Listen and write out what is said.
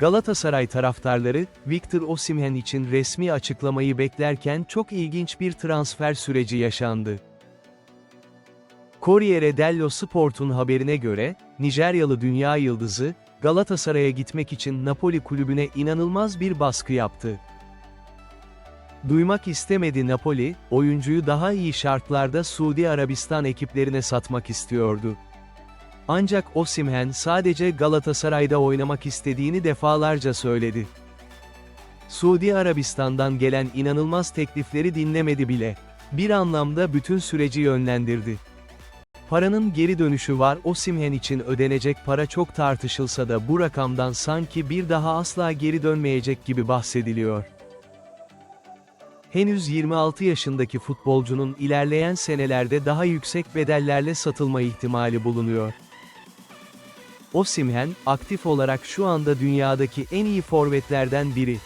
Galatasaray taraftarları, Victor Osimhen için resmi açıklamayı beklerken çok ilginç bir transfer süreci yaşandı. Corriere dello Sport'un haberine göre, Nijeryalı dünya yıldızı, Galatasaray'a gitmek için Napoli kulübüne inanılmaz bir baskı yaptı. Duymak istemedi Napoli, oyuncuyu daha iyi şartlarda Suudi Arabistan ekiplerine satmak istiyordu. Ancak Osimhen sadece Galatasaray'da oynamak istediğini defalarca söyledi. Suudi Arabistan'dan gelen inanılmaz teklifleri dinlemedi bile. Bir anlamda bütün süreci yönlendirdi. Paranın geri dönüşü var Osimhen için ödenecek para çok tartışılsa da bu rakamdan sanki bir daha asla geri dönmeyecek gibi bahsediliyor. Henüz 26 yaşındaki futbolcunun ilerleyen senelerde daha yüksek bedellerle satılma ihtimali bulunuyor. Osimhen, aktif olarak şu anda dünyadaki en iyi forvetlerden biri.